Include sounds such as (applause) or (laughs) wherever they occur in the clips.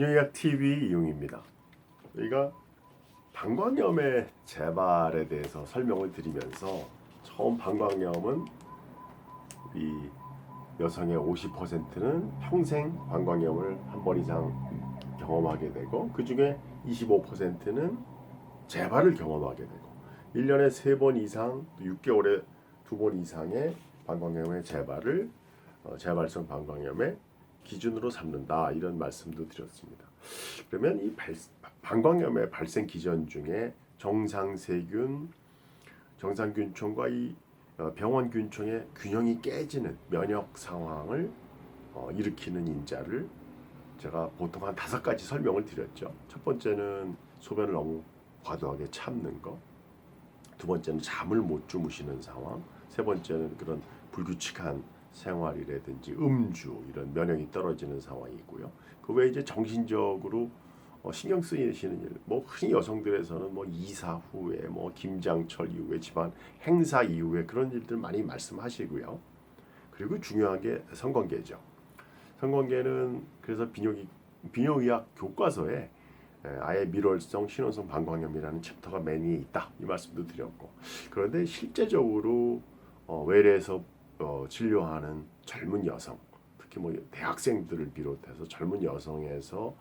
비뇨약 TV 이용입니다. 저희가 방광염의 재발에 대해서 설명을 드리면서 처음 방광염은 이 여성의 50%는 평생 방광염을 한 번 이상 경험하게 되고 그 중에 25%는 재발을 경험하게 되고 1년에 3번 이상, 6개월에 2번 이상의 방광염의 재발을 어, 재발성 방광염의 기준으로 삼는다 이런 말씀도 드렸습니다. 그러면 이 발, 방광염의 발생 기전 중에 정상세균, 정상균총과 이 어, 병원균총의 균형이 깨지는 면역 상황을 어, 일으키는 인자를 제가 보통 한 다섯 가지 설명을 드렸죠. 첫 번째는 소변을 너무 과도하게 참는 거, 두 번째는 잠을 못 주무시는 상황, 세 번째는 그런 불규칙한 생활이라든지 음주 이런 면역이 떨어지는 상황이고요. 그 외에 이제 정신적으로 어, 신경 쓰이시는 일, 뭐 흔히 여성들에서는 뭐 이사 후에, 뭐 김장철 이후에, 집안 행사 이후에 그런 일들 많이 말씀하시고요. 그리고 중요한 게 성관계죠. 성관계는 그래서 비뇨기 비뇨의학 교과서에 에, 아예 밀월성 신원성 방광염이라는 챕터가 맨 위에 있다 이 말씀도 드렸고 그런데 실제적으로 어, 외래에서 어, 진료하는 젊은 여성 특히 뭐 대학생들을 비롯해서 젊은 여성에서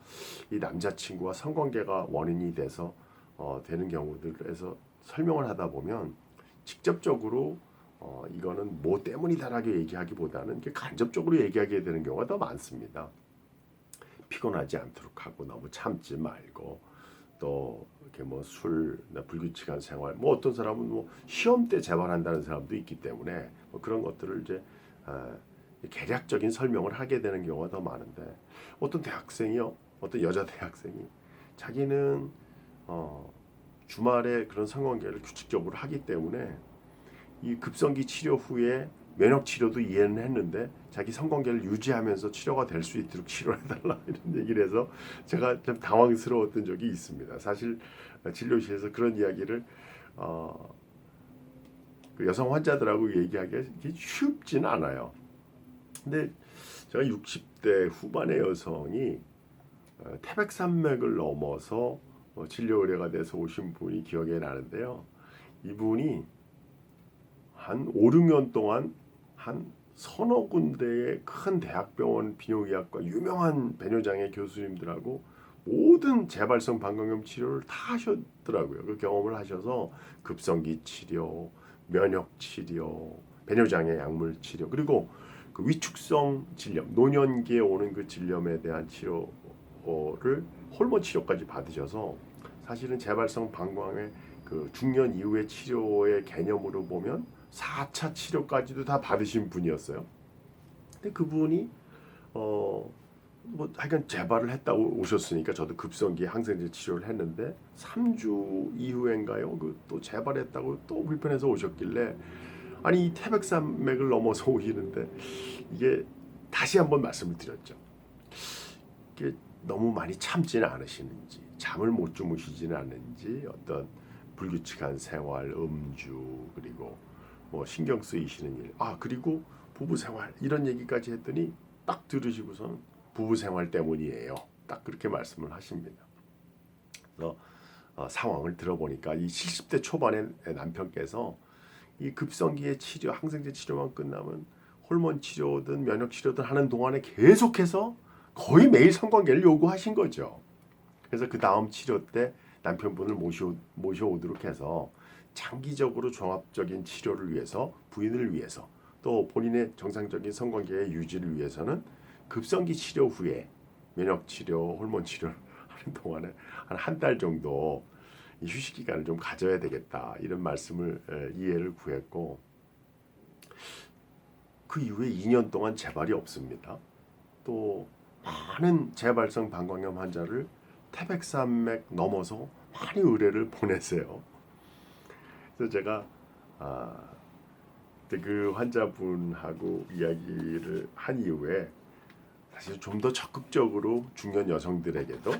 이 남자친구와 성관계가 원인이 돼서 어, 되는 경우들에서 설명을 하다 보면 직접적으로 어, 이거는 뭐 때문이다라고 얘기하기보다는 간접적으로 얘기하게 되는 경우가 더 많습니다. 피곤하지 않도록 하고 너무 참지 말고 또 이렇게 뭐 술, 불규칙한 생활, 뭐 어떤 사람은 뭐 시험 때 재발한다는 사람도 있기 때문에 뭐 그런 것들을 이제 아, 개략적인 설명을 하게 되는 경우가 더 많은데 어떤 대학생이요, 어떤 여자 대학생이 자기는 어, 주말에 그런 성관계를 규칙적으로 하기 때문에 이 급성기 치료 후에 면역 치료도 이해는 했는데 자기 성관계를 유지하면서 치료가 될 수 있도록 치료해달라 (laughs) 이런 얘기를 해서 제가 좀 당황스러웠던 적이 있습니다. 사실 진료실에서 그런 이야기를 어, 그 여성 환자들하고 얘기하기가 쉽지는 않아요. 근데 제가 60대 후반의 여성이 어, 태백산맥을 넘어서 어, 진료 의뢰가 돼서 오신 분이 기억에 나는데요. 이분이 한 5, 6년 동안 한 서너 군데의 큰 대학병원 비뇨기학과 유명한 배뇨장의 교수님들하고 모든 재발성 방광염 치료를 다 하셨더라고요. 그 경험을 하셔서 급성기 치료, 면역 치료, 배뇨장의 약물 치료 그리고 그 위축성 질염, 노년기에 오는 그 질염에 대한 치료를 호르몬 치료까지 받으셔서 사실은 재발성 방광의 그 중년 이후의 치료의 개념으로 보면 4차 치료까지도 다 받으신 분이었어요. 근데 그분이 어 뭐 하여간 재발을 했다 오셨으니까 저도 급성기 항생제 치료를 했는데 3주 이후엔가요? 그 또 재발했다고 또 불편해서 오셨길래 아니 이 태백산맥을 넘어서 (laughs) 오시는데 이게 다시 한번 말씀을 드렸죠. 이게 너무 많이 참지는 않으시는지 잠을 못 주무시지는 않는지 어떤 불규칙한 생활, 음주 그리고 뭐 신경 쓰이시는 일. 아 그리고 부부 생활 이런 얘기까지 했더니 딱 들으시고서는 부부 생활 때문이에요. 딱 그렇게 말씀을 하십니다. 그래서 어, 상황을 들어보니까 이 70대 초반의 남편께서 이 급성기의 치료, 항생제 치료만 끝나면 호르몬 치료든 면역 치료든 하는 동안에 계속해서 거의 매일 성관계를 요구하신 거죠. 그래서 그 다음 치료 때 남편분을 모셔 모셔오도록 해서 장기적으로 종합적인 치료를 위해서 부인을 위해서 또 본인의 정상적인 성관계의 유지를 위해서는 급성기 치료 후에 면역 치료, 호르몬 치료를 (laughs) 하는 동안에 한 한 달 정도 이 휴식 기간을 좀 가져야 되겠다 이런 말씀을 에, 이해를 구했고 그 이후에 2년 동안 재발이 없습니다. 또 많은 재발성 방광염 환자를 태백산맥 넘어서 많이 의뢰를 보내세요. 그래서 제가 아, 그 환자분하고 이야기를 한 이후에 사실 좀 더 적극적으로 중년 여성들에게도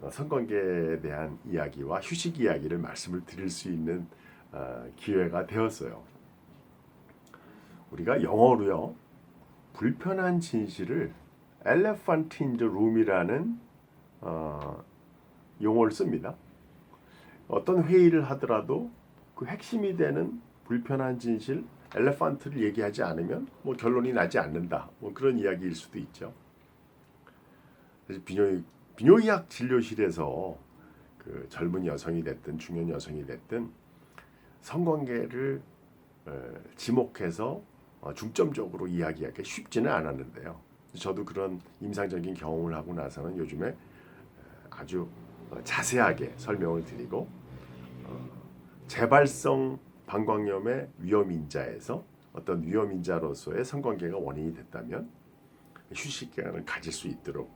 어, 성관계에 대한 이야기와 휴식 이야기를 말씀을 드릴 수 있는 어, 기회가 되었어요. 우리가 영어로요. 불편한 진실을 elephant in the room이라는 어, 용어를 씁니다. 어떤 회의를 하더라도 그 핵심이 되는 불편한 진실, 엘레판트를 얘기하지 않으면 뭐 결론이 나지 않는다. 뭐 그런 이야기일 수도 있죠. 그래서 비뇨 비뇨의학 진료실에서 그 젊은 여성이 됐든 중년 여성이 됐든 성관계를 에, 지목해서 어, 중점적으로 이야기하기 쉽지는 않았는데요. 저도 그런 임상적인 경험을 하고 나서는 요즘에 에, 아주 어, 자세하게 설명을 드리고 어, 재발성 방광염의 위험 인자에서 어떤 위험 인자로서의 성관계가 원인이 됐다면 휴식 기간을 가질 수 있도록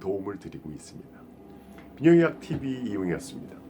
도움을 드리고 있습니다. 비뇨의학 TV 이용이었습니다.